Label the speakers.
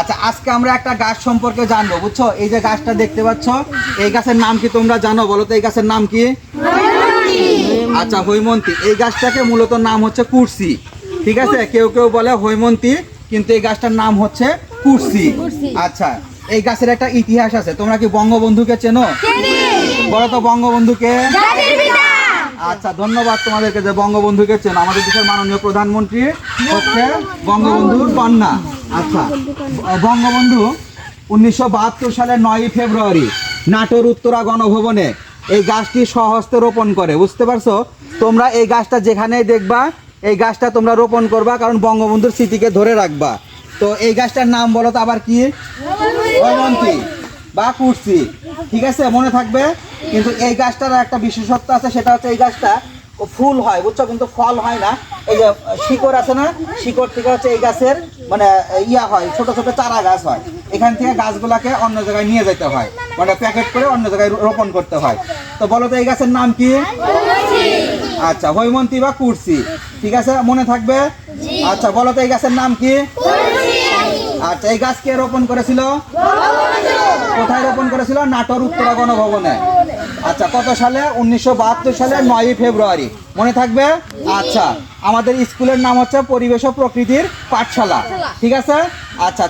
Speaker 1: আচ্ছা আজকে আমরা একটা গাছ সম্পর্কে জানব বুঝছ? এই যে গাছটা দেখতে পাচ্ছ এই গাছের নাম কি তোমরা জানো? বলো তো এই গাছের নাম কি? আচ্ছা হৈমন্তী। এই গাছটাকে মূলত নাম হচ্ছে কুরসি ঠিক আছে? কেউ কেউ বলে হৈমন্তী কিন্তু এই গাছটার নাম হচ্ছে কুরসি। আচ্ছা এই গাছের একটা ইতিহাস আছে। তোমরা কি বঙ্গবন্ধুকে চেনো? বলো তো বঙ্গবন্ধুকে? আচ্ছা ধন্যবাদ তোমাদেরকে যে বঙ্গবন্ধুকে চেন। আমাদের দেশের মাননীয় প্রধানমন্ত্রী হচ্ছে বঙ্গবন্ধুর কন্যা। আচ্ছা বঙ্গবন্ধু উনিশশো বাহাত্তর সালের নয়ই ফেব্রুয়ারি নাটোর উত্তরা গণভবনে এই গাছটি সহস্তে রোপণ করে। বুঝতে পারছ? তোমরা এই গাছটা যেখানেই দেখবা এই গাছটা তোমরা রোপণ করবা কারণ বঙ্গবন্ধুর স্মৃতিকে ধরে রাখবা। তো এই গাছটার নাম বলো তো আবার কি? বা কুর্সি ঠিক আছে? মনে থাকবে? কিন্তু এই গাছটার একটা বিশেষত্ব আছে, সেটা হচ্ছে এই গাছটা ফুল হয়, বুঝছ? কিন্তু ফল হয় না। এই যে শিকড় আছে না, শিকড় থেকে হচ্ছে এই গাছের মানে ইয়া হয়, ছোট ছোট চারা গাছ হয়। এখান থেকে গাছগুলাকে অন্য জায়গায় নিয়ে যেতে হয়। মানে প্যাকেট করে অন্য জায়গায় রোপণ করতে হয়। তো বলো তো, এই গাছের নাম কি? আচ্ছা হৈমন্তী বা কুর্সি। ঠিক আছে, মনে থাকবে? আচ্ছা বলো তো, এই গাছের নাম কি? আচ্ছা এই গাছ কে রোপণ করেছিল? কোথায় রোপণ করেছিল? নাটোর উত্তরা গণভবনে। আচ্ছা কত সালে? উনিশশো বাহাত্তর সালে নয়ই ফেব্রুয়ারি। মনে থাকবে? আচ্ছা আমাদের স্কুলের নাম হচ্ছে পরিবেশ ও প্রকৃতির পাঠশালা। ঠিক আছে? আচ্ছা